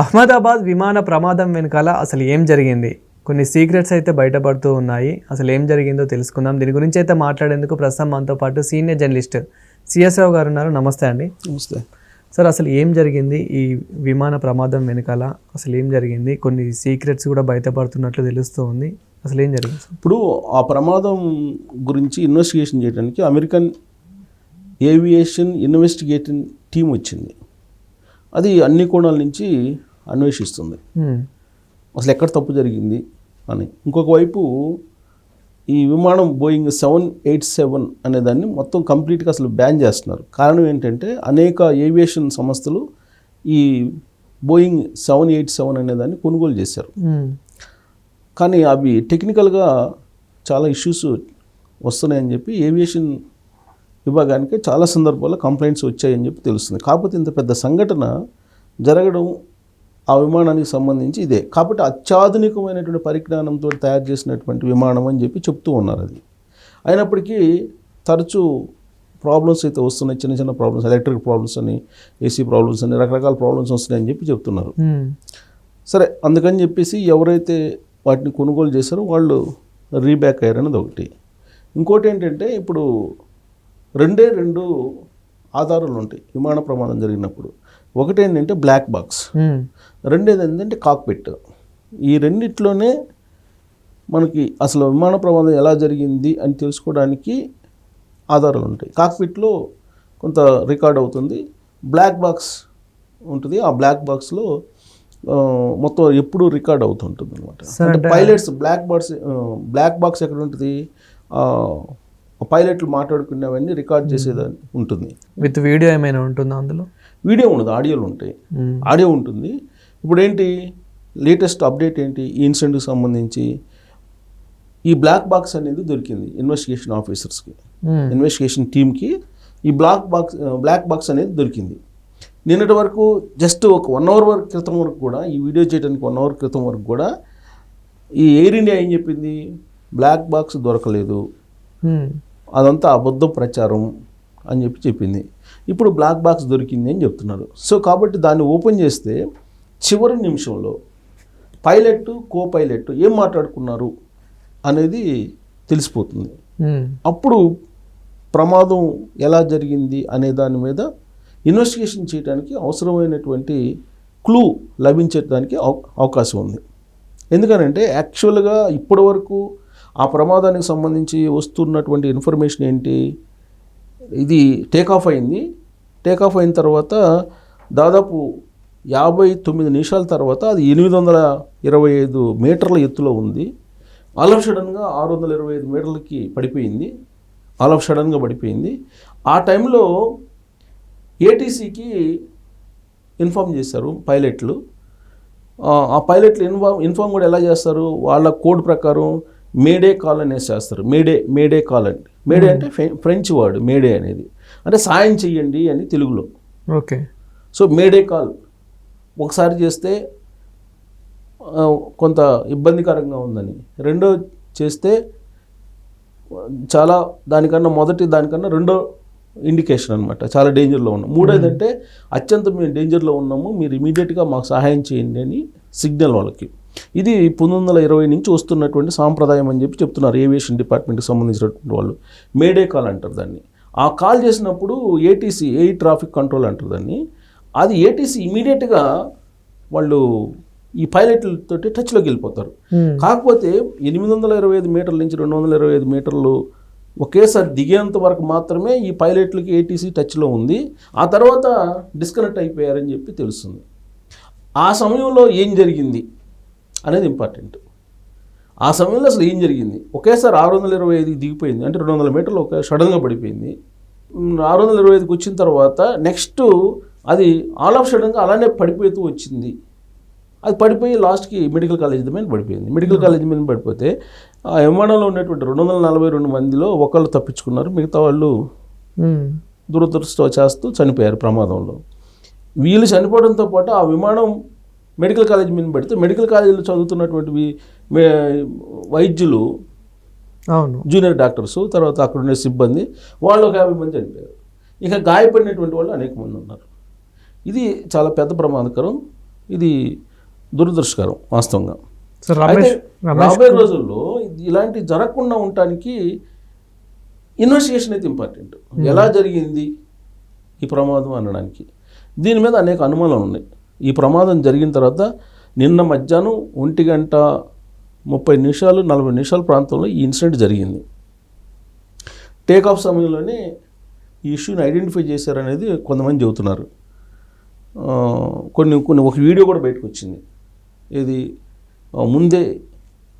అహ్మదాబాద్ విమాన ప్రమాదం వెనకాల అసలు ఏం జరిగింది? కొన్ని సీక్రెట్స్ అయితే బయటపడుతూ ఉన్నాయి. అసలు ఏం జరిగిందో తెలుసుకుందాం. దీని గురించి అయితే మాట్లాడేందుకు ప్రస్తుతం మనతో పాటు సీనియర్ జర్నలిస్ట్ సిఎస్ రావు గారు ఉన్నారు. నమస్తే అండి. నమస్తే. సార్ అసలు ఏం జరిగింది ఈ విమాన ప్రమాదం వెనకాల? అసలు ఏం జరిగింది? కొన్ని సీక్రెట్స్ కూడా బయటపడుతున్నట్లు తెలుస్తూ ఉంది. అసలు ఏం జరిగింది? ఇప్పుడు ఆ ప్రమాదం గురించి ఇన్వెస్టిగేషన్ చేయడానికి అమెరికన్ ఏవియేషన్ ఇన్వెస్టిగేటింగ్ టీం వచ్చింది. అది అన్ని కోణాల నుంచి అన్వేషిస్తుంది. అసలు ఎక్కడ తప్పు జరిగింది అని. ఇంకొక వైపు ఈ విమానం బోయింగ్ సెవెన్ ఎయిట్ సెవెన్ అనే దాన్ని మొత్తం కంప్లీట్గా అసలు బ్యాన్ చేస్తున్నారు. కారణం ఏంటంటే అనేక ఏవియేషన్ సంస్థలు ఈ బోయింగ్ సెవెన్ ఎయిట్ సెవెన్ అనే దాన్ని కొనుగోలు చేశారు. కానీ అవి టెక్నికల్గా చాలా ఇష్యూస్ వస్తున్నాయని చెప్పి ఏవియేషన్ విభాగానికి చాలా సందర్భాల్లో కంప్లైంట్స్ వచ్చాయని చెప్పి తెలుస్తుంది. కాకపోతే ఇంత పెద్ద సంఘటన జరగడం ఆ విమానానికి సంబంధించి ఇదే. కాబట్టి అత్యాధునికమైనటువంటి పరిజ్ఞానంతో తయారు చేసినటువంటి విమానం అని చెప్పి చెప్తూ ఉన్నారు అది. అయినప్పటికీ తరచూ ప్రాబ్లమ్స్ అయితే వస్తున్నాయి. చిన్న చిన్న ప్రాబ్లమ్స్ ఎలక్ట్రిక్ ప్రాబ్లమ్స్ అని ఏసీ ప్రాబ్లమ్స్ అని రకరకాల ప్రాబ్లమ్స్ వస్తున్నాయని చెప్పి చెప్తున్నారు. సరే అందుకని చెప్పేసి ఎవరైతే వాటిని కొనుగోలు చేశారో వాళ్ళు రీబ్యాక్ అయ్యారనేది ఒకటి. ఇంకోటి ఏంటంటే ఇప్పుడు రెండే రెండు ఆధారాలు ఉంటాయి. విమాన ప్రమాదం జరిగినప్పుడు. ఒకటి ఏంటంటే బ్లాక్ బాక్స్ హ్మ్. రెండేది ఏంటంటే కాక్పిట్ ఈ రెండిట్లోనే మనకి అసలు విమాన ప్రమాదం ఎలా జరిగింది అని తెలుసుకోవడానికి ఆధారాలు ఉంటాయి. కాక్పిట్లో కొంత రికార్డ్ అవుతుంది. బ్లాక్ బాక్స్ ఉంటుంది. ఆ బ్లాక్ బాక్స్లో మొత్తం ఎప్పుడు రికార్డ్ అవుతుంటుంది అనమాట pilots black box black box ఎక్కడ ఉంటుంది? పైలట్లు మాట్లాడుకునేవన్నీ రికార్డ్ చేసేదాన్ని ఉంటుంది. విత్ వీడియో ఏమైనా ఉంటుందా అందులో? వీడియో ఉండదు ఆడియోలు ఉంటాయి. ఆడియో ఉంటుంది. ఇప్పుడు ఏంటి లేటెస్ట్ అప్డేట్ ఏంటి? ఈ ఇన్సిడెంట్కి సంబంధించి ఈ బ్లాక్ బాక్స్ అనేది దొరికింది ఇన్వెస్టిగేషన్ ఆఫీసర్స్కి. ఇన్వెస్టిగేషన్ టీమ్కి ఈ బ్లాక్ బాక్స్ బ్లాక్ బాక్స్ అనేది దొరికింది. నిన్నటి వరకు జస్ట్ ఒక వన్ అవర్ వరకు క్రితం వరకు కూడా ఈ వీడియో చేయడానికి వన్ అవర్ క్రితం వరకు కూడా ఈ ఎయిర్ ఇండియా ఏం చెప్పింది? బ్లాక్ బాక్స్ దొరకలేదు. అదంతా అబద్ధం ప్రచారం అని చెప్పి చెప్పింది. ఇప్పుడు బ్లాక్ బాక్స్ దొరికింది అని చెప్తున్నారు. సో కాబట్టి దాన్ని ఓపెన్ చేస్తే చివరి నిమిషంలో పైలట్ కో పైలట్ ఏం మాట్లాడుకున్నారు అనేది తెలిసిపోతుంది. హ్మ్. అప్పుడు ప్రమాదం ఎలా జరిగింది అనే దాని మీద ఇన్వెస్టిగేషన్ చేయడానికి అవసరమైనటువంటి క్లూ లభించడానికి అవ- అవకాశం ఉంది. ఎందుకనంటే యాక్చువల్గా ఇప్పటివరకు ఆ ప్రమాదానికి సంబంధించి వస్తున్నటువంటి ఇన్ఫర్మేషన్ ఏంటి? ఇది టేక్ ఆఫ్ అయింది. టేక్ ఆఫ్ అయిన తర్వాత దాదాపు యాభై తొమ్మిది నిమిషాల తర్వాత అది ఎనిమిది వందల ఇరవై ఐదు మీటర్ల ఎత్తులో ఉంది. ఆల్ ఆఫ్ సడన్గా ఆరు వందల ఇరవై ఐదు మీటర్లకి పడిపోయింది. ఆల్ ఆఫ్ సడన్గా పడిపోయింది. ఆ టైంలో ఏటీసీకి ఇన్ఫామ్ చేశారు పైలట్లు. ఆ, ఆ పైలట్లు ఇన్ఫామ్ ఇన్ఫామ్ కూడా ఎలా చేస్తారు? వాళ్ళ కోడ్ ప్రకారం మేడే కాల్ అనేసి చేస్తారు మేడే మేడే కాల్ అండి మేడే అంటే ఫ్రె- ఫ్రెంచ్ వర్డ్ మేడే అనేది. అంటే సాయం చెయ్యండి అని తెలుగులో. ఓకే. So mayday call. ఒకసారి చేస్తే కొంత ఇబ్బందికరంగా ఉందని. రెండో చేస్తే చాలా దానికన్నా మొదటి దానికన్నా రెండో ఇండికేషన్ అనమాట చాలా డేంజర్లో ఉన్నాం. మూడోదంటే అత్యంత మేము డేంజర్లో ఉన్నాము. మీరు ఇమీడియట్గా మాకు సహాయం చేయండి అని సిగ్నల్ వాళ్ళకి. ఇది పంతొమ్మిది వందల ఇరవై నుంచి వస్తున్నటువంటి సాంప్రదాయం అని చెప్పి చెప్తున్నారు ఏవియేషన్ డిపార్ట్మెంట్కి సంబంధించినటువంటి వాళ్ళు. మేడే కాల్ అంటారు దాన్ని. ఆ కాల్ చేసినప్పుడు ఏటీసీ ఎయిర్ ట్రాఫిక్ కంట్రోల్ అంటారు దాన్ని. అది ఏటీసీ ఇమీడియట్గా వాళ్ళు ఈ పైలట్లతో టచ్లోకి వెళ్ళిపోతారు. కాకపోతే ఎనిమిది వందల ఇరవై ఐదు మీటర్ల నుంచి రెండు వందల ఇరవై ఐదు మీటర్లు ఒకేసారి దిగేంత వరకు మాత్రమే ఈ పైలట్లకి ఏటీసీ టచ్లో ఉంది. ఆ తర్వాత డిస్కనెక్ట్ అయిపోయారని చెప్పి తెలుస్తుంది. ఆ సమయంలో ఏం జరిగింది? అనేది ఇంపార్టెంట్. ఆ సమయంలో అసలు ఏం జరిగింది? ఒకేసారి ఆరు వందల ఇరవై ఐదుకి దిగిపోయింది. అంటే రెండు వందల మీటర్లు ఒక సడన్గా పడిపోయింది. ఆరు వందల ఇరవై ఐదుకి వచ్చిన తర్వాత నెక్స్ట్ అది ఆల్ ఆఫ్ సడన్గా అలానే పడిపోతూ వచ్చింది. అది పడిపోయి లాస్ట్కి మెడికల్ కాలేజ్ మీద పడిపోయింది. మెడికల్ కాలేజ్ మీద పడిపోతే ఆ విమానంలో ఉన్నటువంటి రెండు వందల నలభై రెండు మందిలో ఒకళ్ళు తప్పించుకున్నారు. మిగతా వాళ్ళు హ్మ్. దురదృష్టవశాస్తూ చనిపోయారు ప్రమాదంలో. వీళ్ళు చనిపోవడంతో పాటు ఆ విమానం మెడికల్ కాలేజ్ మీద పెడితే మెడికల్ కాలేజీలో చదువుతున్నటువంటి వైద్యులు అవును. జూనియర్ డాక్టర్స్ తర్వాత అక్కడ ఉండే సిబ్బంది వాళ్ళు ఒక యాభై మంది చనిపోయారు. ఇక గాయపడినటువంటి వాళ్ళు అనేక మంది ఉన్నారు. ఇది చాలా పెద్ద ప్రమాదకరం. ఇది దురదృష్టకరం వాస్తవంగా. అయితే రాబోయే రోజుల్లో ఇలాంటి జరగకుండా ఉండటానికి ఇన్వెస్టిగేషన్ అయితే ఇంపార్టెంట్. ఎలా జరిగింది ఈ ప్రమాదం అనడానికి? దీని మీద అనేక అనుమానాలు ఉన్నాయి. ఈ ప్రమాదం జరిగిన తర్వాత నిన్న మధ్యాహ్నం ఒంటి గంట ముప్పై నిమిషాలు నలభై నిమిషాల ప్రాంతంలో ఈ ఇన్సిడెంట్ జరిగింది. టేక్ ఆఫ్ సమయంలోనే ఈ ఇష్యూని ఐడెంటిఫై చేశారనేది కొంతమంది చెబుతున్నారు. కొన్ని కొన్ని ఒక వీడియో కూడా బయటకు వచ్చింది. ఇది ముందే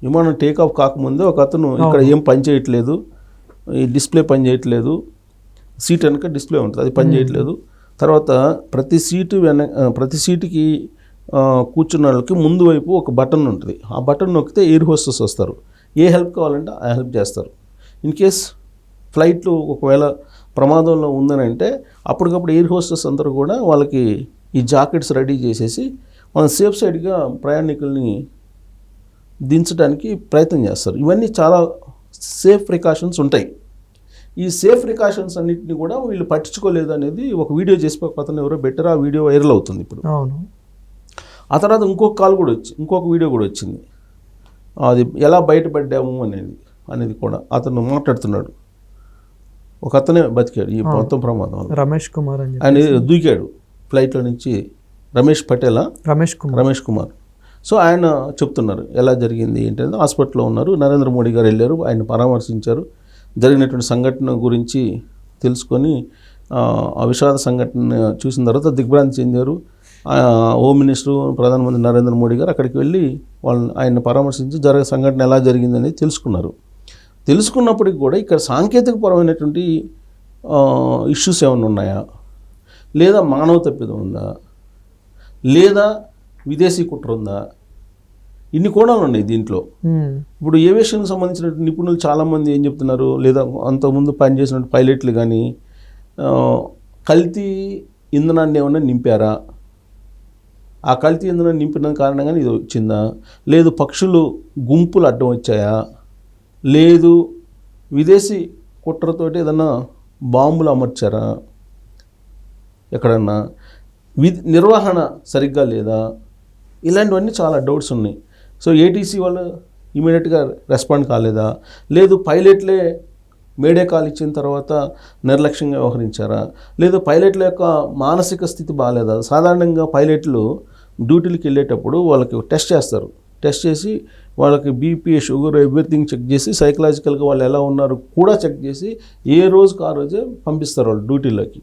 విమానం టేక్ ఆఫ్ కాకముందే ఒక అతను ఇక్కడ ఏం పని చేయట్లేదు ఈ డిస్ప్లే పని చేయట్లేదు సీట్ వెనక డిస్ప్లే ఉంటుంది అది పని చేయట్లేదు. తర్వాత ప్రతి సీటు వెన ప్రతి సీటుకి కూర్చున్న వాళ్ళకి ముందు వైపు ఒక బటన్ ఉంటుంది. ఆ బటన్ నొక్కితే ఎయిర్ హోస్టెస్ వస్తారు. ఏ హెల్ప్ కావాలంటే ఆ హెల్ప్ చేస్తారు. ఇన్ కేస్ ఫ్లైట్లు ఒకవేళ ప్రమాదంలో ఉందని అంటే అప్పటికప్పుడు ఎయిర్ హోస్టెస్ అందరూ కూడా వాళ్ళకి ఈ జాకెట్స్ రెడీ చేసేసి మనం సేఫ్ సైడ్గా ప్రయాణికుల్ని దించడానికి ప్రయత్నం చేస్తారు. ఇవన్నీ చాలా సేఫ్ ప్రికాషన్స్ ఉంటాయి. ఈ సేఫ్ ప్రికాషన్స్ అన్నింటినీ కూడా వీళ్ళు పట్టించుకోలేదు అనేది ఒక వీడియో చేసి అతను ఎవరో బెటర్ ఆ వీడియో వైరల్ అవుతుంది ఇప్పుడు. అవును. ఆ తర్వాత ఇంకొక కాల్ కూడా వచ్చి ఇంకొక వీడియో కూడా వచ్చింది. అది ఎలా బయటపడ్డాము అనేది అనేది కూడా అతను మాట్లాడుతున్నాడు. ఒక అతనే బతికాడు ఈ మొత్తం ప్రమాదంలో రమేష్ కుమార్ అని ఆయన దూకాడు ఫ్లైట్లో నుంచి రమేష్ పటేలా. రమేష్ కుమార్. రమేష్ కుమార్. సో ఆయన చెప్తున్నారు ఎలా జరిగింది ఏంటంటే హాస్పిటల్లో ఉన్నారు నరేంద్ర మోడీ గారు వెళ్ళారు ఆయన పరామర్శించారు. జరిగినటువంటి సంఘటన గురించి తెలుసుకొని ఆ, విషాద సంఘటన చూసిన తర్వాత దిగ్భ్రాంతి చెందారు. హోమ్ మినిస్టర్ ప్రధానమంత్రి నరేంద్ర మోడీ గారు అక్కడికి వెళ్ళి వాళ్ళని ఆయన పరామర్శించి జరగ సంఘటన ఎలా జరిగిందనేది తెలుసుకున్నారు. తెలుసుకున్నప్పటికి కూడా ఇక్కడ సాంకేతికపరమైనటువంటి ఇష్యూస్ ఏమైనా ఉన్నాయా? లేదా మానవ తప్పిదం ఉందా? లేదా విదేశీ కుట్ర ఉందా? ఇన్ని కోణాలు ఉన్నాయి దీంట్లో. ఇప్పుడు ఏవియేషన్కి సంబంధించిన నిపుణులు చాలామంది ఏం చెప్తున్నారు? లేదా అంతకుముందు పనిచేసిన పైలట్లు కానీ కల్తీ ఇంధనాన్ని ఏమైనా నింపారా? ఆ కల్తీ ఇంధనం నింపిన కారణంగానే ఇది వచ్చిందా? లేదు పక్షులు గుంపులు అడ్డం వచ్చాయా? లేదు విదేశీ కుట్రతోటి ఏదన్నా బాంబులు అమర్చారా? ఎక్కడన్నా? వి నిర్వహణ సరిగ్గా లేదా? ఇలాంటివన్నీ చాలా డౌట్స్ ఉన్నాయి. సో ఏటీసీ వాళ్ళు ఇమీడియట్గా రెస్పాండ్ కాలేదా? లేదు పైలట్లే మేడే కాల్ ఇచ్చిన తర్వాత నిర్లక్ష్యంగా వ్యవహరించారా? లేదు పైలట్ల యొక్క మానసిక స్థితి బాగాలేదా సాధారణంగా పైలట్లు డ్యూటీలకు వెళ్ళేటప్పుడు వాళ్ళకి టెస్ట్ చేస్తారు. టెస్ట్ చేసి వాళ్ళకి బీపీ షుగర్ ఎవ్రీథింగ్ చెక్ చేసి సైకలాజికల్గా వాళ్ళు ఎలా ఉన్నారు కూడా చెక్ చేసి ఏ రోజుకు ఆ రోజే పంపిస్తారు వాళ్ళు డ్యూటీలోకి.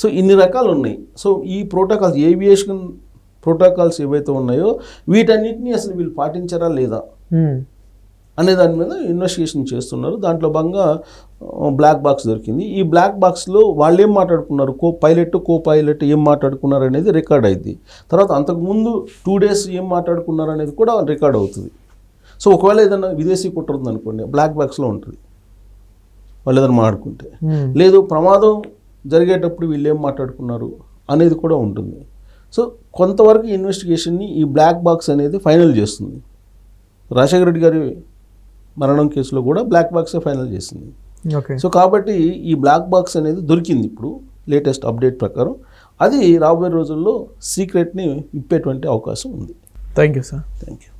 సో ఇన్ని రకాలు ఉన్నాయి సో ఈ ప్రోటోకాల్స్ ఏవియేషన్ ప్రోటోకాల్స్ ఏవైతే ఉన్నాయో వీటన్నిటిని అసలు వీళ్ళు పాటించారా లేదా? అనే దాని మీద ఇన్వెస్టిగేషన్ చేస్తున్నారు. దాంట్లో భాగంగా బ్లాక్ బాక్స్ దొరికింది. ఈ బ్లాక్ బాక్స్లో వాళ్ళు ఏం మాట్లాడుకున్నారు? కో పైలట్ కో పైలట్ ఏం మాట్లాడుకున్నారు అనేది రికార్డ్ అయింది. తర్వాత అంతకుముందు టూ డేస్ ఏం మాట్లాడుకున్నారు అనేది కూడా రికార్డ్ అవుతుంది. సో ఒకవేళ ఏదైనా విదేశీ కుట్ర ఉందనుకోండి బ్లాక్ బాక్స్లో ఉంటుంది. వాళ్ళు ఏదైనా మాట్లాడుకుంటే. లేదు ప్రమాదం జరిగేటప్పుడు వీళ్ళు ఏం మాట్లాడుకున్నారు అనేది కూడా ఉంటుంది. సో కొంతవరకు ఇన్వెస్టిగేషన్ని ఈ బ్లాక్ బాక్స్ అనేది ఫైనల్ చేస్తుంది. రాజశేఖర రెడ్డి గారి మరణం కేసులో కూడా బ్లాక్ బాక్సే ఫైనల్ చేసింది. ఓకే. సో కాబట్టి ఈ బ్లాక్ బాక్స్ అనేది దొరికింది ఇప్పుడు లేటెస్ట్ అప్డేట్ ప్రకారం. అది రాబోయే రోజుల్లో సీక్రెట్ని విప్పేటువంటి అవకాశం ఉంది. Thank you sir. Thank you.